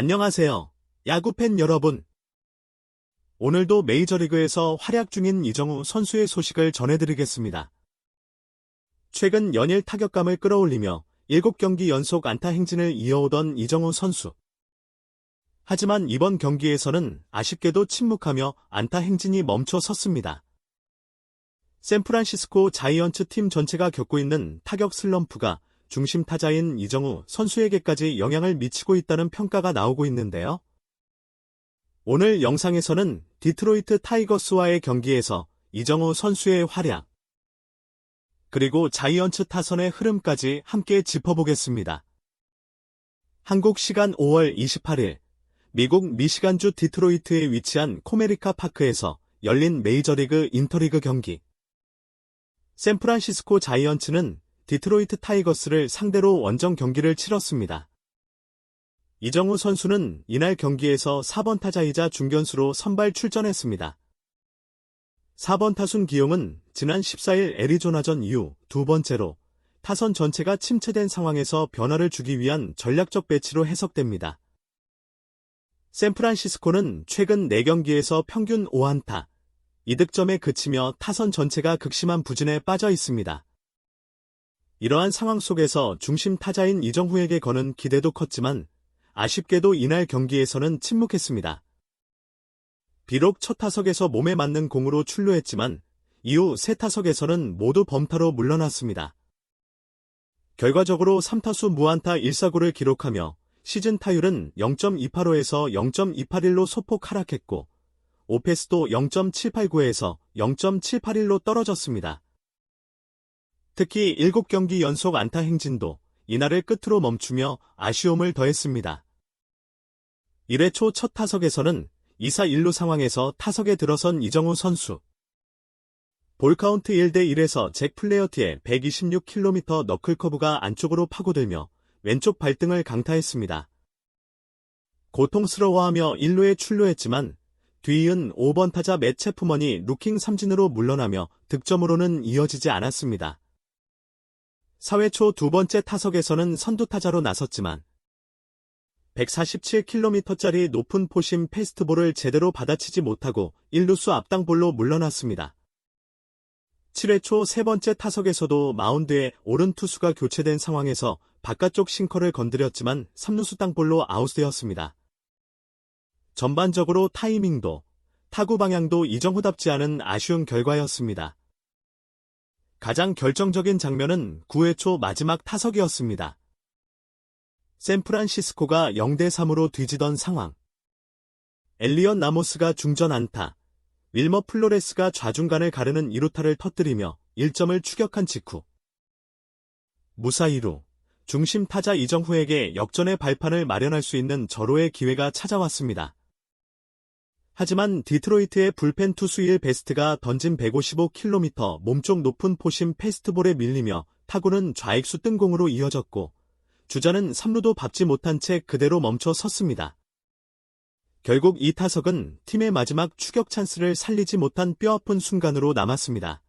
안녕하세요. 야구팬 여러분. 오늘도 메이저리그에서 활약 중인 이정우 선수의 소식을 전해드리겠습니다. 최근 연일 타격감을 끌어올리며 7경기 연속 안타 행진을 이어오던 이정우 선수. 하지만 이번 경기에서는 아쉽게도 침묵하며 안타 행진이 멈춰 섰습니다. 샌프란시스코 자이언츠 팀 전체가 겪고 있는 타격 슬럼프가 중심 타자인 이정우 선수에게까지 영향을 미치고 있다는 평가가 나오고 있는데요. 오늘 영상에서는 디트로이트 타이거스와의 경기에서 이정우 선수의 활약, 그리고 자이언츠 타선의 흐름까지 함께 짚어보겠습니다. 한국 시간 5월 28일, 미국 미시간주 디트로이트에 위치한 코메리카 파크에서 열린 메이저리그 인터리그 경기. 샌프란시스코 자이언츠는 디트로이트 타이거스를 상대로 원정 경기를 치렀습니다. 이정우 선수는 이날 경기에서 4번 타자이자 중견수로 선발 출전했습니다. 4번 타순 기용은 지난 14일 애리조나전 이후 두 번째로 타선 전체가 침체된 상황에서 변화를 주기 위한 전략적 배치로 해석됩니다. 샌프란시스코는 최근 4경기에서 평균 5안타, 이득점에 그치며 타선 전체가 극심한 부진에 빠져 있습니다. 이러한 상황 속에서 중심 타자인 이정후에게 거는 기대도 컸지만 아쉽게도 이날 경기에서는 침묵했습니다. 비록 첫 타석에서 몸에 맞는 공으로 출루했지만 이후 세 타석에서는 모두 범타로 물러났습니다. 결과적으로 3타수 무안타 1사구를 기록하며 시즌 타율은 0.285에서 0.281로 소폭 하락했고 오페스도 0.789에서 0.781로 떨어졌습니다. 특히 7경기 연속 안타 행진도 이날을 끝으로 멈추며 아쉬움을 더했습니다. 1회 초 첫 타석에서는 2사 1루 상황에서 타석에 들어선 이정우 선수. 볼카운트 1대 1에서 잭 플레어티의 126km 너클커브가 안쪽으로 파고들며 왼쪽 발등을 강타했습니다. 고통스러워하며 1루에 출루했지만 뒤이은 5번 타자 매체프먼이 루킹 삼진으로 물러나며 득점으로는 이어지지 않았습니다. 4회 초 두 번째 타석에서는 선두타자로 나섰지만 147km짜리 높은 포심 페스트볼을 제대로 받아치지 못하고 1루수 앞당볼로 물러났습니다. 7회 초 세 번째 타석에서도 마운드에 오른 투수가 교체된 상황에서 바깥쪽 싱커를 건드렸지만 3루수 땅볼로 아웃되었습니다. 전반적으로 타이밍도 타구 방향도 이정후답지 않은 아쉬운 결과였습니다. 가장 결정적인 장면은 9회 초 마지막 타석이었습니다. 샌프란시스코가 0대3으로 뒤지던 상황. 엘리언 나모스가 중전 안타, 윌머 플로레스가 좌중간을 가르는 2루타를 터뜨리며 1점을 추격한 직후. 무사히로 중심 타자 이정후에게 역전의 발판을 마련할 수 있는 절호의 기회가 찾아왔습니다. 하지만 디트로이트의 불펜 투수일 베스트가 던진 155km 몸쪽 높은 포심 페스트볼에 밀리며 타구는 좌익수 뜬공으로 이어졌고 주자는 3루도 밟지 못한 채 그대로 멈춰 섰습니다. 결국 이 타석은 팀의 마지막 추격 찬스를 살리지 못한 뼈아픈 순간으로 남았습니다.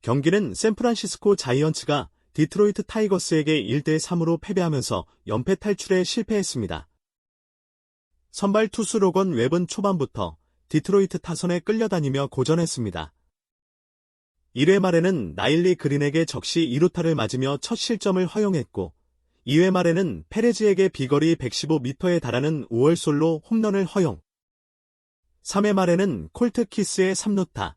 경기는 샌프란시스코 자이언츠가 디트로이트 타이거스에게 1대3으로 패배하면서 연패 탈출에 실패했습니다. 선발 투수 로건 웹은 초반부터 디트로이트 타선에 끌려다니며 고전했습니다. 1회 말에는 나일리 그린에게 적시 2루타를 맞으며 첫 실점을 허용했고 2회 말에는 페레즈에게 비거리 115m에 달하는 5월 솔로 홈런을 허용. 3회 말에는 콜트 키스의 3루타.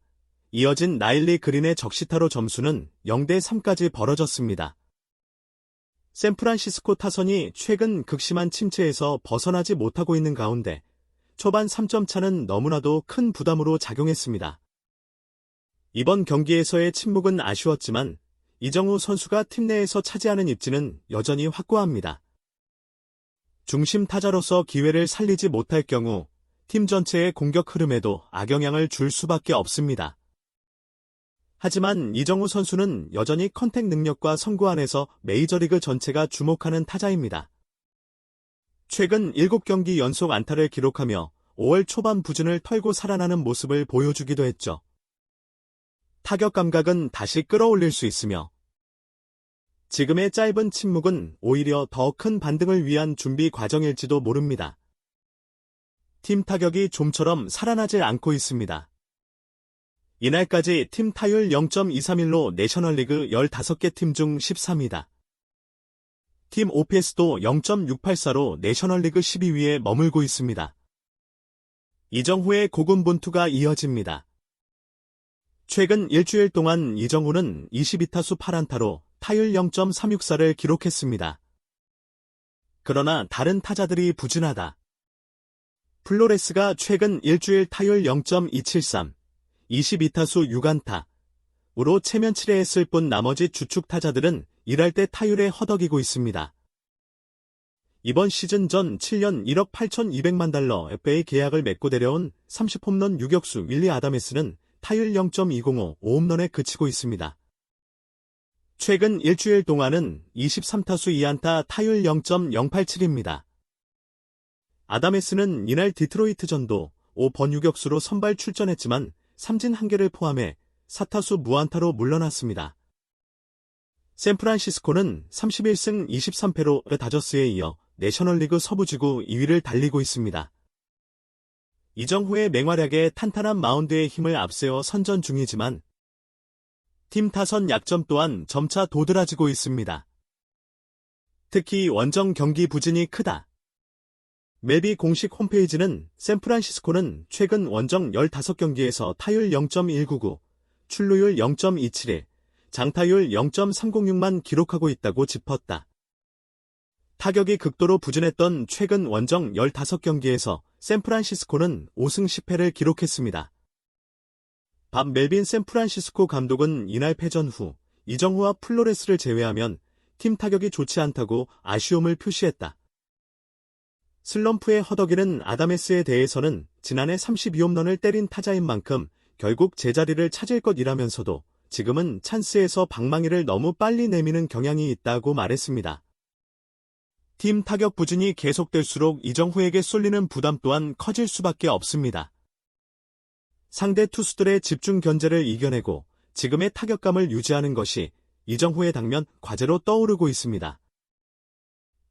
이어진 나일리 그린의 적시타로 점수는 0대 3까지 벌어졌습니다. 샌프란시스코 타선이 최근 극심한 침체에서 벗어나지 못하고 있는 가운데 초반 3점 차는 너무나도 큰 부담으로 작용했습니다. 이번 경기에서의 침묵은 아쉬웠지만 이정우 선수가 팀 내에서 차지하는 입지는 여전히 확고합니다. 중심 타자로서 기회를 살리지 못할 경우 팀 전체의 공격 흐름에도 악영향을 줄 수밖에 없습니다. 하지만 이정우 선수는 여전히 컨택 능력과 성구 안에서 메이저리그 전체가 주목하는 타자입니다. 최근 7경기 연속 안타를 기록하며 5월 초반 부진을 털고 살아나는 모습을 보여주기도 했죠. 타격 감각은 다시 끌어올릴 수 있으며 지금의 짧은 침묵은 오히려 더 큰 반등을 위한 준비 과정일지도 모릅니다. 팀 타격이 좀처럼 살아나질 않고 있습니다. 이날까지 팀 타율 0.231로 내셔널리그 15개 팀 중 13위다. 팀 OPS도 0.684로 내셔널리그 12위에 머물고 있습니다. 이정후의 고군분투가 이어집니다. 최근 일주일 동안 이정후는 22타수 8안타로 타율 0.364를 기록했습니다. 그러나 다른 타자들이 부진하다. 플로레스가 최근 일주일 타율 0.273, 22타수 6안타, 으로 체면 7회했을 뿐 나머지 주축 타자들은 일할 때 타율에 허덕이고 있습니다. 이번 시즌 전 7년 1억 8,200만 달러 FA 계약을 맺고 데려온 30홈런 유격수 윌리 아다메스는 타율 0.205 5홈런에 그치고 있습니다. 최근 일주일 동안은 23타수 2안타 타율 0.087입니다. 아다메스는 이날 디트로이트전도 5번 유격수로 선발 출전했지만 삼진 한 개를 포함해 4타수 무안타로 물러났습니다. 샌프란시스코는 31승 23패로 다저스에 이어 내셔널리그 서부지구 2위를 달리고 있습니다. 이정후의 맹활약에 탄탄한 마운드의 힘을 앞세워 선전 중이지만 팀 타선 약점 또한 점차 도드라지고 있습니다. 특히 원정 경기 부진이 크다. 멜비 공식 홈페이지는 샌프란시스코는 최근 원정 15경기에서 타율 0.199, 출루율 0.271, 장타율 0.306만 기록하고 있다고 짚었다. 타격이 극도로 부진했던 최근 원정 15경기에서 샌프란시스코는 5승 10패를 기록했습니다. 밥 멜빈 샌프란시스코 감독은 이날 패전 후 이정후와 플로레스를 제외하면 팀 타격이 좋지 않다고 아쉬움을 표시했다. 슬럼프의 허덕이는 아다메스에 대해서는 지난해 32홈런을 때린 타자인 만큼 결국 제자리를 찾을 것이라면서도 지금은 찬스에서 방망이를 너무 빨리 내미는 경향이 있다고 말했습니다. 팀 타격 부진이 계속될수록 이정후에게 쏠리는 부담 또한 커질 수밖에 없습니다. 상대 투수들의 집중 견제를 이겨내고 지금의 타격감을 유지하는 것이 이정후의 당면 과제로 떠오르고 있습니다.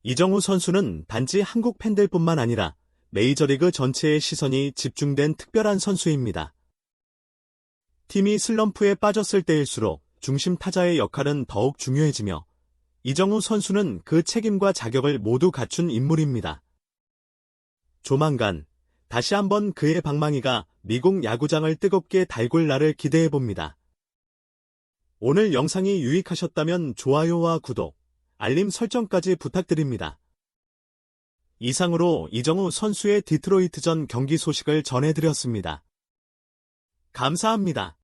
이정후 선수는 단지 한국 팬들뿐만 아니라 메이저리그 전체의 시선이 집중된 특별한 선수입니다. 팀이 슬럼프에 빠졌을 때일수록 중심 타자의 역할은 더욱 중요해지며 이정후 선수는 그 책임과 자격을 모두 갖춘 인물입니다. 조만간 다시 한번 그의 방망이가 미국 야구장을 뜨겁게 달굴 날을 기대해봅니다. 오늘 영상이 유익하셨다면 좋아요와 구독, 알림 설정까지 부탁드립니다. 이상으로 이정우 선수의 디트로이트전 경기 소식을 전해드렸습니다. 감사합니다.